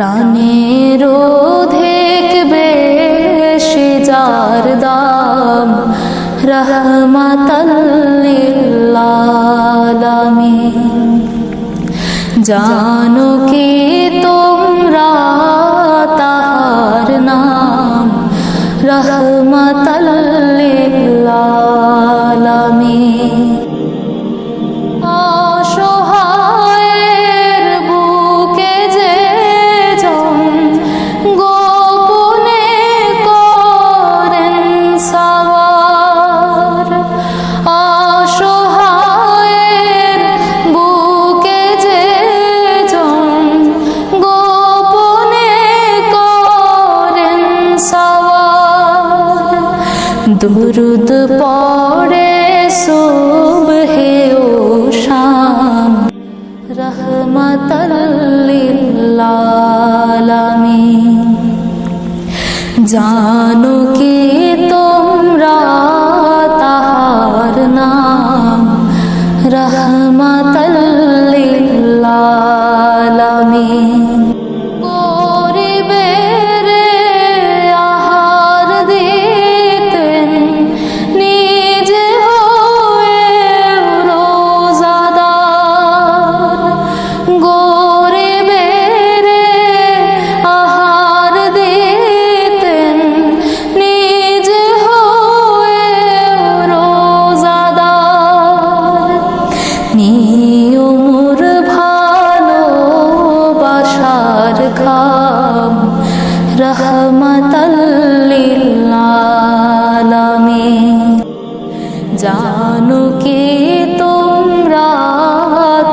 প্রাণের অধিক বেশি যার দাম রহমাতাল্লিল্লালামিন। জানো কি তোমরা তাহার নাম রহমাতাল্লিল্লালামিন। অসহায়ের দুরুদ পড়ে সুবহে ও শাম। রহমতাল্লিল্লালামিন জানো কি ভালোবাসার খাম রহমতাল্লিল্লালামিন জানো কি তোমরা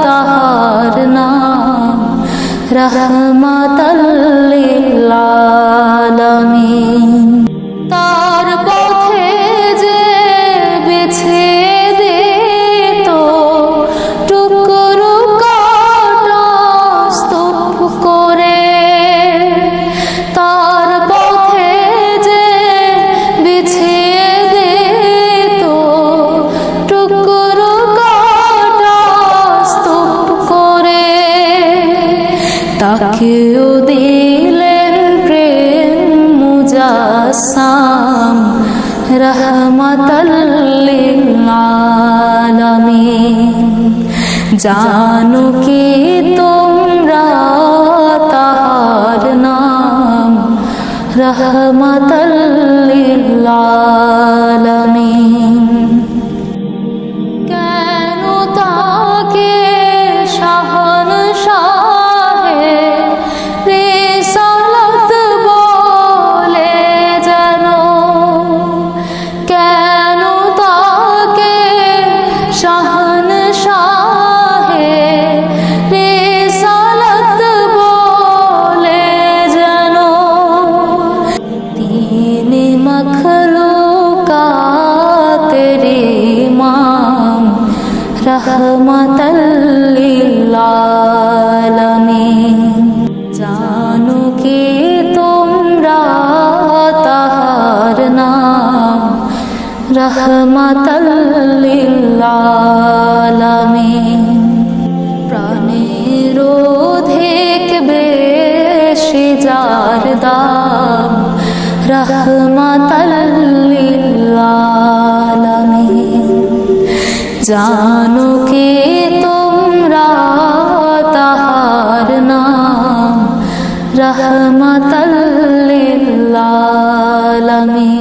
তাহার নাম? রহমতাল্লিল্লালামিন রহমতাল্লিল্লালামিন জানো কি তোমরা তাহার নাম? রহমতাল্লিল্লালামিন কেন তাকে শাহন রহমতাল্লিল্লালামিন জানো কি তোমরা তাহার নাম? রহমতাল্লিল্লালামিন প্রাণের অধিক বেশি যার দাম? রহমতাল্লিল্লালামিন জানো কে তোমরা? তাহার নাম রহমতাল্লিল আলামিন।